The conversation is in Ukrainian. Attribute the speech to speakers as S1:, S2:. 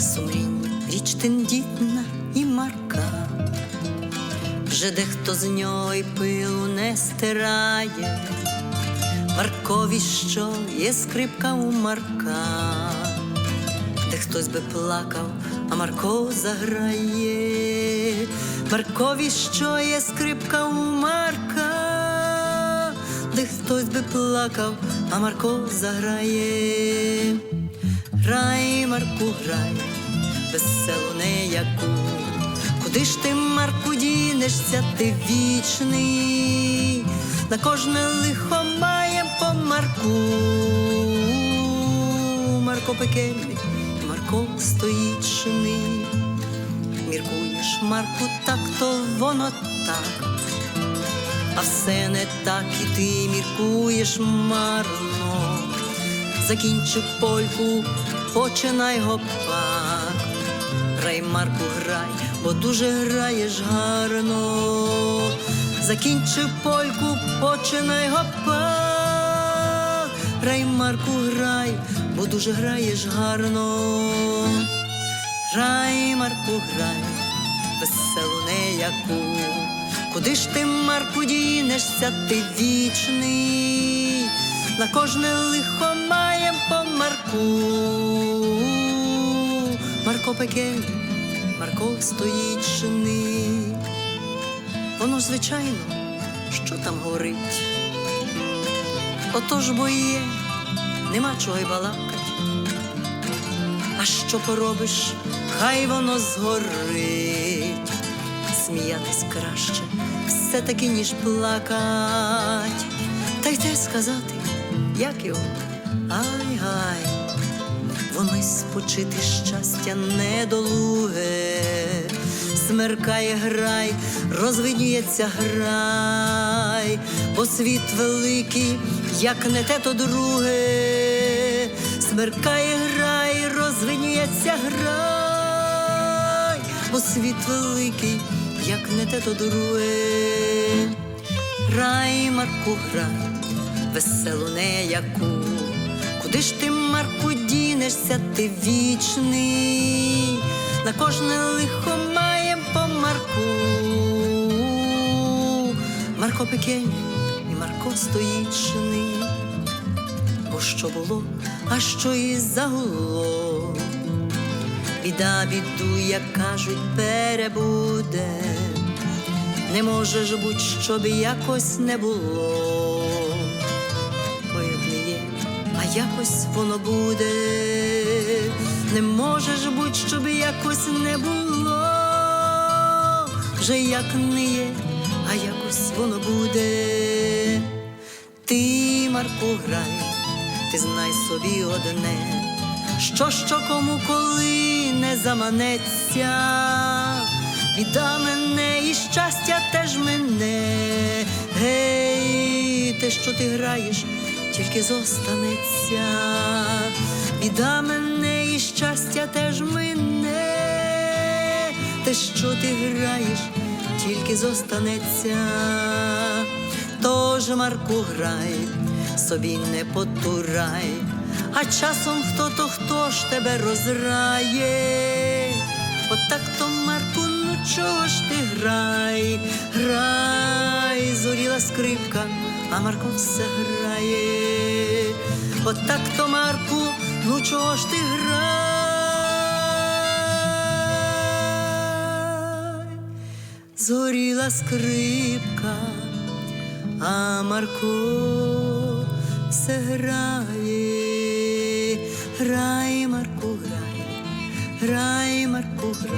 S1: сумління річ тендітна і марка. Вже дехто з нього й пилу не стирає, Маркові, що є скрипка у Марка, де хтось би плакав, а Марко заграє, Маркові, що є скрипка у Марка, де хтось би плакав, а Марко заграє. Грай, Марку, грай, веселу неяку. Куди ж ти, Марку, дінешся, ти вічний, на кожне лихо має по Марку. Марко пекельний, Марко стоїчний. Міркуєш, Марку, так то воно так, а все не так, і ти міркуєш марно. Закінчив польку, починай гопак. Грай, Марку, грай, бо дуже граєш гарно. Закінчив польку, починай гопак. Грай, Марку, грай, бо дуже граєш гарно. Грай, Марку, грай, веселу неяку. Куди ж ти, Марку, дінешся, ти вічний, на кожне лихо маєм по Марку. Марко пекель, Марко стоїть стоїчний. Воно звичайно, що там говорить. Отож бо є, нема чого й балакать. А що поробиш, хай воно згорить. Сміятись краще, все-таки, ніж плакать. Та й те сказати, як його, ай-гай, воно й спочити щастя недолуге, смеркає грай, розвиднюється грай, бо світ великий, як не те, то друге, смеркає грай, розвиднюється грай, бо світ великий, як не те, то друге. Грай, Марку, грай, веселу неяку. Куди ж ти, Марку, дінешся, ти вічний, на кожне лихо маєм по Марку. Марко пекельний і Марко стоїчний, бо що було, а що і загуло. Біда біду, як кажуть, перебуде. Не може ж буть, щоб якось не було. Якось воно буде. Не може ж буть, щоб якось не було. Вже як не є, а якось воно буде. Ти, Марку, грай, ти знай собі одне, що що кому коли не заманеться. Біда мене і щастя теж мене. Гей, те, що ти граєш, тільки зостанеться. Біда мене і щастя теж мене. Те, що ти граєш, тільки зостанеться. Тож, Марку, грай, собі не потурай, а часом хто то хто ж тебе розрає. Отак то, Марку, ну чого ж ти грай, грай, скрипка, а Марко все грає. Отак то, Марку, ну чого ж ти грай, зоріла скрипка, а Марко все грає, грай, Марку, грай, грай.